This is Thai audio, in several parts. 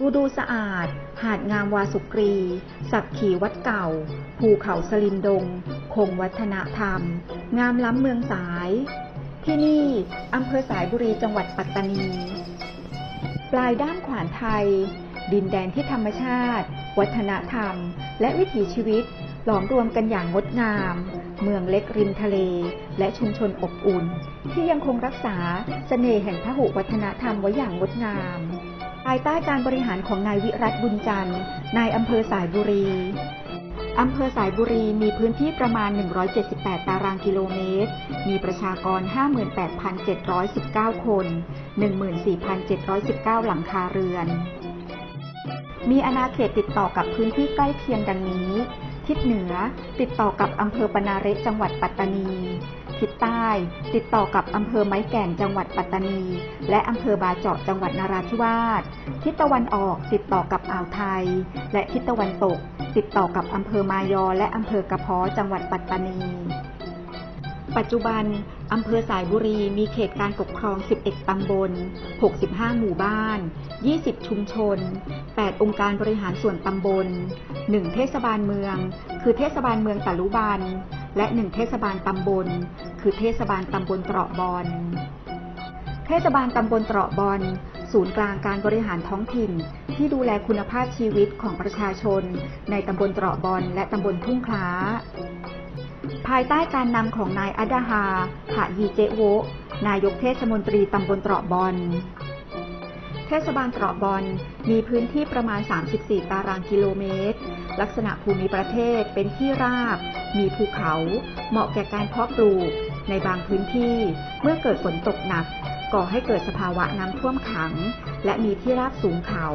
ดูดูสะอาด หาดงามวาสุกรี สักขีวัดเก่า ภูเขาสลินดง คงวัฒนธรรม งามล้ำเมืองสาย ที่นี่อำเภอสายบุรีจังหวัดปัตตานี ปลายด้ามขวานไทย ดินแดนที่ธรรมชาติ วัฒนธรรม และวิถีชีวิต หลอมรวมกันอย่างงดงาม เมืองเล็กริมทะเล และชุมชนอบอุ่น ที่ยังคงรักษาเสน่ห์แห่งพหุวัฒนธรรมไว้อย่างงดงามายใต้การบริหารของนายวิรัตบุญจันทร์ นายอำเภอสายบุรี อำเภอสายบุรีมีพื้นที่ประมาณ 178 ตารางกิโลเมตร มีประชากร 58,719 คน 14,719 หลังคาเรือน มีอาณาเขตติดต่อกับพื้นที่ใกล้เคียงดังนี้ ทิศเหนือ ติดต่อกับอำเภอปนาเระจังหวัดปัตตานี ทิศใต้ ติดต่อกับอำเภอไม้แก่นจังหวัดปัตตานี และอำเภอบาเจาะจังหวัดนราธิวาส ทิศตะวันออกติดต่อกับอ่าวไทย และทิศตะวันตก ติดต่อกับอำเภอมายอและอำเภอกระเพาะจังหวัดปัตตานี ปัจจุบันอำเภอสายบุรีมีเขตการปกครอง 11 ตำบล 65 หมู่บ้าน 20 ชุมชน 8 องค์การบริหารส่วนตำบล 1 เทศบาลเมือง คือเทศบาลเมืองตะลุบัน และ 1 เทศบาลตำบล คือเทศบาลตำบลเตราะบอน เทศบาลตำบลเตราะบอนศูนย์กลางการบริหารท้องถิ่น ที่ดูแลคุณภาพชีวิตของประชาชน ในตำบลเตราะบอนและตำบลทุ่งคล้า ภายใต้การนำของนายอัดาฮาหะยีเจโวนายกเทศมนตรีตำบลตราะบอนเทศบาลตราะบอนมีพื้นที่ประมาณ 34 ตารางกิโลเมตร ลักษณะภูมิประเทศเป็นที่ราบ มีภูเขา เหมาะแก่การเพาะปลูก ในบางพื้นที่เมื่อเกิดฝนตกหนัก ก่อให้เกิดสภาวะน้ำท่วมขัง และมีที่ราบสูงเขา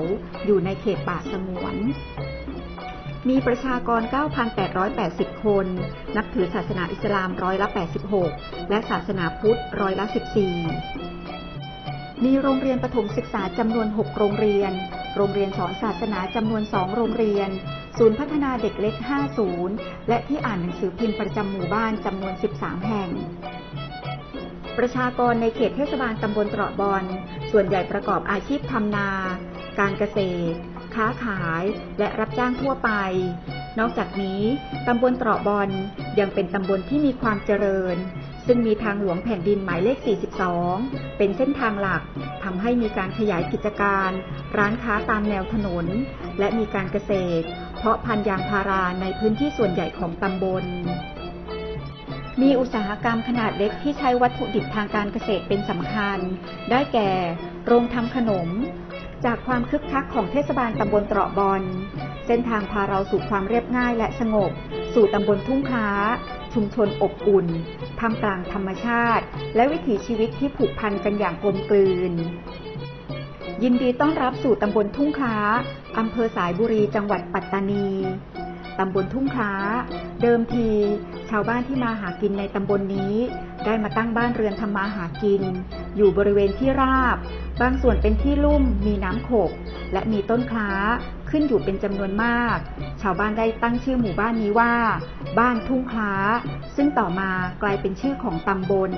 อยู่ในเขตป่าสงวน มีประชากร 9,880 คน นับถือศาสนาอิสลามร้อยละ 86 และศาสนาพุทธร้อยละ 14 มีโรงเรียนประถมศึกษาจำนวน 6 โรงเรียน โรงเรียนสอนศาสนาจำนวน 2 โรงเรียน ศูนย์พัฒนาเด็กเล็ก5ศูนย์และที่อ่านหนังสือพิมพ์ประจำหมู่บ้านจำนวน 13 แห่งประชากรในเขตเทศบาลตำบลตราะบอนส่วนใหญ่ประกอบอาชีพทำนา การเกษตร ค้าขายและรับจ้างทั่วไป นอกจากนี้ตำบลตราะบอนยังเป็นตำบลที่มีความเจริญ ซึ่งมีทางหลวงแผ่นดินหมายเลข 42 เป็นเส้นทางหลักทำให้มีการขยายกิจการ ร้านค้าตามแนวถนน และมีการเกษตร เพาะพันยางพาราในพื้นที่ส่วนใหญ่ของตำบลมีอุตสาหกรรมขนาดเล็กที่ใช้วัตถุดิบทางการเกษตรเป็นสำคัญ ได้แก่ โรงทำขนม จากความคึกคักของเทศบาลตำบลตราะบอนเส้นทางพาเราสู่ความเรียบง่ายและสงบ สู่ตำบลทุ่งค้า ชุมชนอบอุ่นท่ามกลางธรรมชาติ และวิถีชีวิตที่ผูกพันกันอย่างกลมกลืน ยินดีต้อนรับสู่ตำบลทุ่งค้าอำเภอสายบุรีจังหวัดปัตตานีตำบลทุ่งค้า เดิมที ชาวบ้านที่มาหากินในตำบลนนี้ ได้มาตั้งบ้านเรือนทำมาหากิน อยู่บริเวณที่ราบ บางส่วนเป็นที่ลุ่มมีน้ำโขก และมีต้นคล้าขึ้นอยู่เป็นจำนวนมาก ชาวบ้านได้ตั้งชื่อหมู่บ้านนี้ว่า บ้านทุ่งคล้า ซึ่งต่อมากลายเป็นชื่อของตำบล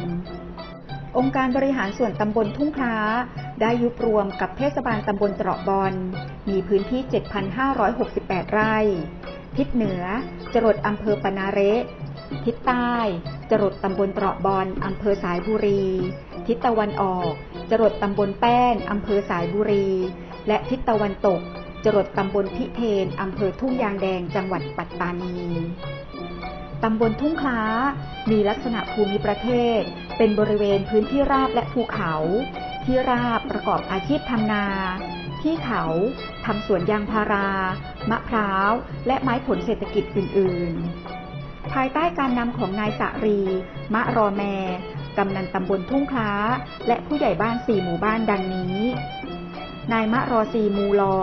องค์การบริหารส่วนตำบลทุ่งคล้า ได้ยุบรวมกับเทศบาลตำบลตราะบอนมีพื้นที่ 7,568 ไร่ ทิศเหนือจรดอำเภอปนาเระ ทิศใต้จรดตำบลเตราะบอนอำเภอสายบุรี ทิศตะวันออกจรดตำบลแป้นอำเภอสายบุรี และทิศตะวันตกจรดตำบลพิเทนอำเภอทุ่งยางแดงจังหวัดปัตตานีตำบลทุ่งคล้า มีลักษณะภูมิประเทศ เป็นบริเวณพื้นที่ราบและภูเขา ที่ราบประกอบอาชีพทำนา ที่เขาทำสวนยางพารา มะพร้าว และไม้ผลเศรษฐกิจอื่น ๆ ภายใต้การนำของนายสะรี มะรอแมกำนันตำบลทุ่งคล้า และผู้ใหญ่บ้านสี่หมู่บ้านดังนี้ นายมะรอซีมูลอ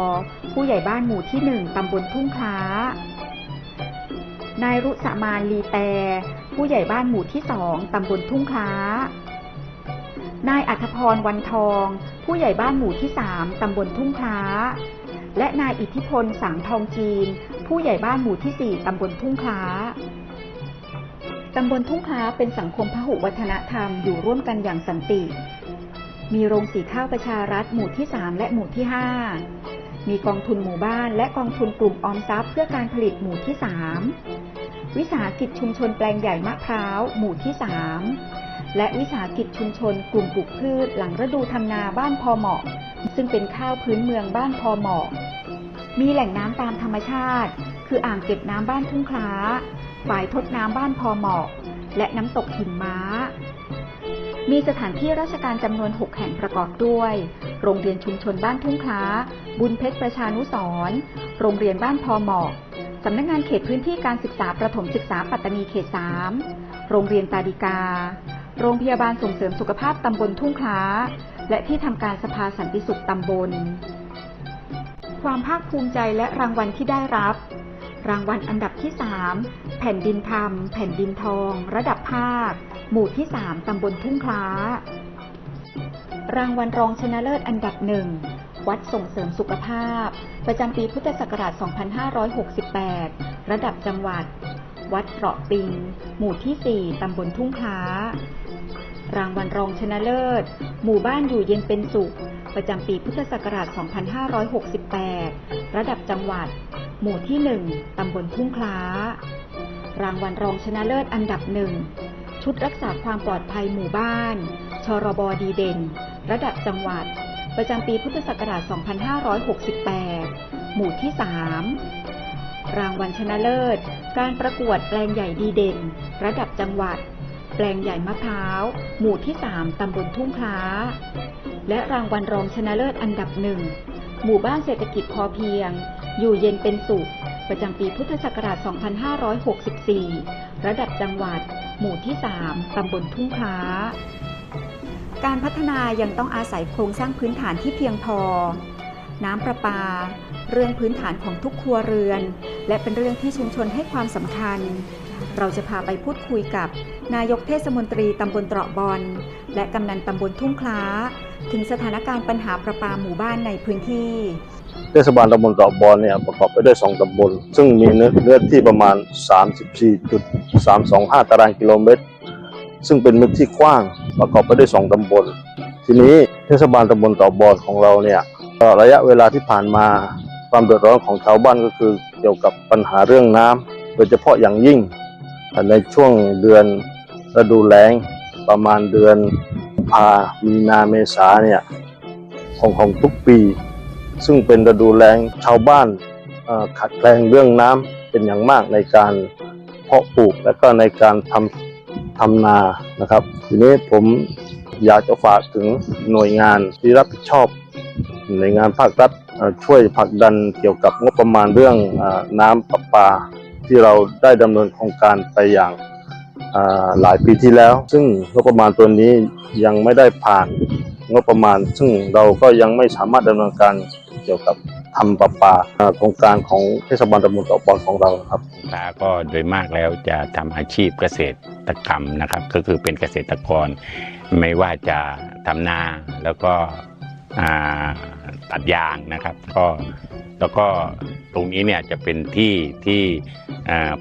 ผู้ใหญ่บ้านหมู่ที่หนึ่งตำบลทุ่งคล้า นายรุสมานลีแต ผู้ใหญ่บ้านหมู่ที่สองตำบลทุ่งคล้า นายอัธพรวันทอง ผู้ใหญ่บ้านหมู่ที่สามตำบลทุ่งคล้า และนายอิทธิพลสังทองจีน ผู้ใหญ่บ้านหมู่ที่สี่ตำบลทุ่งคล้า ตำบลทุ่งคล้าเป็นสังคมพหุวัฒนธรรมอยู่ร่วมกันอย่างสันติ มีโรงสีข้าวประชารัฐหมู่ที่ 3 และหมู่ที่ 5 มีกองทุนหมู่บ้านและกองทุนกลุ่มออมทรัพย์เพื่อการผลิตหมู่ที่ 3 วิสาหกิจชุมชนแปลงใหญ่มะพร้าวหมู่ที่ 3 และวิสาหกิจชุมชนกลุ่มปลูกพืชหลังฤดูทำนาบ้านพอเหมาะ ซึ่งเป็นข้าวพื้นเมืองบ้านพอเหมาะ มีแหล่งน้ำตามธรรมชาติ คืออ่างเก็บน้ำบ้านทุ่งคล้า ฝายทดน้ำบ้านพอเหมาะ และน้ำตกหินม้า มีสถานที่ราชการจำนวน 6 แห่งประกอบด้วย โรงเรียนชุมชนบ้านทุ่งคล้า บุญเพชรประชานุสรโรงเรียนบ้านพอเหมาะสำนักงานเขตพื้นที่การศึกษาประถมศึกษาปัตตานีเขต 3 โรงเรียนตาดิกา โรงพยาบาลส่งเสริมสุขภาพตำบลทุ่งคล้า และที่ทำการสภาสันติสุขตำบล ความภาคภูมิใจและรางวัลที่ได้รับ รางวัลอันดับที่ 3 แผ่นดินธรรม แผ่นดินทอง ระดับภาค หมู่ที่ 3 ตำบลทุ่งคล้า รางวัลรองชนะเลิศอันดับหนึ่ง วัดส่งเสริมสุขภาพ ประจำปีพุทธศักราช 2568 ระดับจังหวัด วัดเตราะปิง หมู่ที่ 4 ตำบลทุ่งคล้า รางวัลรองชนะเลิศ หมู่บ้านอยู่เย็นเป็นสุข ประจำปีพุทธศักราช 2568 ระดับจังหวัด หมู่ที่ 1 ตำบลทุ่งคล้า รางวัลรองชนะเลิศอันดับหนึ่ง ชุดรักษาความปลอดภัยหมู่บ้าน ชรบดีเด่น ระดับจังหวัด ประจำปีพุทธศักราช 2568 หมู่ที่ 3 รางวัลชนะเลิศ การประกวดแปลงใหญ่ดีเด่น ระดับจังหวัด แปลงใหญ่มะพร้าว หมู่ที่ 3 ตำบลทุ่งคล้า และรางวัลรองชนะเลิศอันดับหนึ่ง หมู่บ้านเศรษฐกิจพอเพียง อยู่เย็นเป็นสุข ประจำปีพุทธศักราช 2564 ระดับจังหวัด หมู่ที่ 3 ตำบลทุ่งคล้า การพัฒนายังต้องอาศัยโครงสร้างพื้นฐานที่เพียงพอ น้ำประปา เรื่องพื้นฐานของทุกครัวเรือน และเป็นเรื่องที่ชุมชนให้ความสำคัญ เราจะพาไปพูดคุยกับ นายกเทศมนตรีตำบลตราะบอนและกำนันตำบลทุ่งคล้า ถึงสถานการณ์ปัญหาประปาหมู่บ้านในพื้นที่ เทศบาลตำบลตาะบอนเนี่ยประกอบไปด้วย 2ตำบล ซึ่งมีเนื้อเนื้อที่ประมาณ 34.325 ตารางกิโลเมตร ซึ่งเป็นพื้นที่กว้างประกอบไปด้วย 2ตำบล ทีนี้เทศบาลตำบลตาะบอนของเราเนี่ยระยะเวลาที่ผ่านมาความเดือดร้อนของชาวบ้านก็คือเกี่ยวกับปัญหาเรื่องน้ำโดยเฉพาะอย่างยิ่งในช่วงเดือนฤดูแล้งประมาณเดือน ภา มีนา เมษาเนี่ยของของทุกปี ซึ่งเป็นฤดูแล้งชาวบ้านขาดแคลนเรื่องน้ำเป็นอย่างมากในการเพาะปลูกและก็ในการทำทำนานะครับ ทีนี้ผมอยากจะฝากถึงหน่วยงานที่รับผิดชอบหน่วยงานภาครัฐช่วยผลักดันเกี่ยวกับงบประมาณเรื่องอน้ำประปาที่เราได้ดำเนินโครงการไปอย่าง หลายปีที่แล้ว ซึ่งงบประมาณตัวนี้ยังไม่ได้ผ่านงบประมาณ ซึ่งเราก็ยังไม่สามารถดำเนินการเกี่ยวกับทำประปาเอ่อโครงการของเทศบาลตำบลเกาะปอนของเราครับค้าก็โดยมากแล้วจะทำอาชีพเกษตรกรรมนะครับ ก็คือเป็นเกษตรกร ไม่ว่าจะทำนาแล้วก็ ตัดยางนะครับ ก็แล้วก็ตรงนี้เนี่ยจะเป็นที่ที่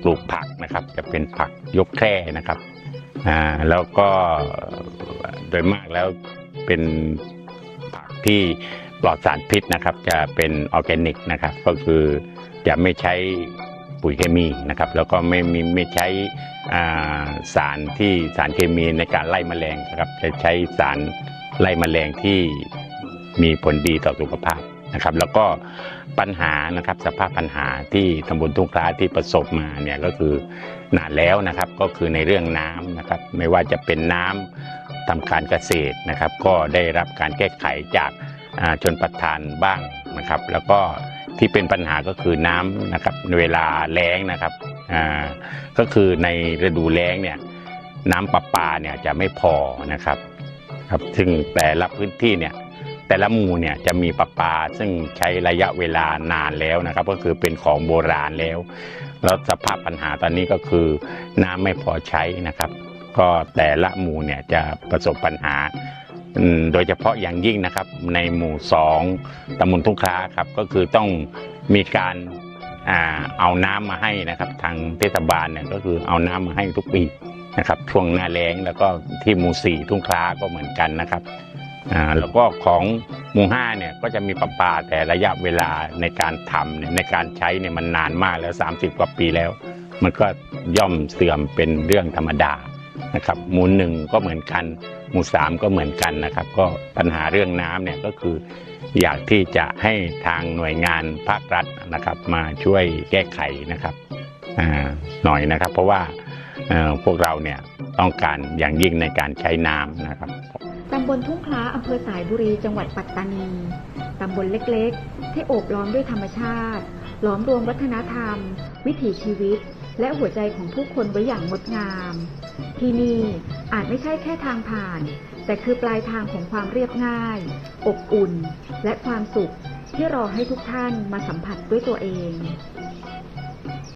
ปลูกผักนะครับ จะเป็นผักยกแคร่นะครับแล้วก็โดยมากแล้วเป็นผักที่ปลอดสารพิษนะครับ จะเป็นออร์แกนิกนะครับ ก็คือจะไม่ใช้ปุ๋ยเคมีนะครับ แล้วก็ไม่มีไม่ใช้สารที่สารเคมีในการไล่แมลงนะครับ จะใช้สารไล่แมลงที่ มีผลดีต่อสุขภาพนะครับ แล้วก็ปัญหานะครับสภาพปัญหาที่ตำบลทุ่งคล้าที่ประสบมาเนี่ยก็คือนานแล้วนะครับก็คือในเรื่องน้ำนะครับ ไม่ว่าจะเป็นน้ำทำการเกษตรนะครับ ก็ได้รับการแก้ไขจากชนประทานบ้างนะครับ แล้วก็ที่เป็นปัญหาก็คือน้ำนะครับในเวลาแล้งนะครับก็คือในฤดูแล้งเนี่ยน้ำประปาเนี่ยจะไม่พอนะครับครับซึ่งแต่ละพื้นที่เนี่ย แต่ละหมู่เนี่ยจะมีประปา ซึ่งใช้ระยะเวลานานแล้วนะครับ ก็คือเป็นของโบราณแล้ว แล้วสภาพปัญหาตอนนี้ก็คือน้ำไม่พอใช้นะครับ ก็แต่ละหมู่เนี่ยจะประสบปัญหาโดยเฉพาะอย่างยิ่งนะครับในหมู่สองตำบลทุ่งคล้าครับก็คือต้องมีการอาเอาน้ำมาให้นะครับ ทางเทศบาลเนี่ยก็คือเอาน้ำมาให้ทุกปีนะครับช่วงหน้าแล้งแล้วก็ที่หมู่สี่ทุ่งคล้าก็เหมือนกันนะครับ อ่าแล้วก็ของหมู่ห้าเนี่ยก็จะมีประปาแต่ระยะเวลาในการทำเนี่ยในการใช้เนี่ยมันนานมากแล้ว 30 กว่าปีแล้ว มันก็ย่อมเสื่อมเป็นเรื่องธรรมดานะครับหมู่หนึ่งก็เหมือนกันหมู่สามก็เหมือนกันนะครับ ก็ปัญหาเรื่องน้ำเนี่ยก็คือ อยากที่จะให้ทางหน่วยงานภาครัฐนะครับ มาช่วยแก้ไขนะครับหน่อยนะครับ เพราะว่าพวกเราเนี่ยต้องการอย่างยิ่งในการใช้น้ำนะครับ ตำบลทุ่งคล้าอำเภอสายบุรี จังหวัดปัตตานี ตำบลเล็กๆ ที่โอบล้อมด้วยธรรมชาติ ล้อมรวมวัฒนธรรม วิถีชีวิต และหัวใจของผู้คนไว้อย่างงดงาม ที่นี่อาจไม่ใช่แค่ทางผ่าน แต่คือปลายทางของความเรียบง่าย อบอุ่น และความสุขที่รอให้ทุกท่านมาสัมผัสด้วยตัวเอง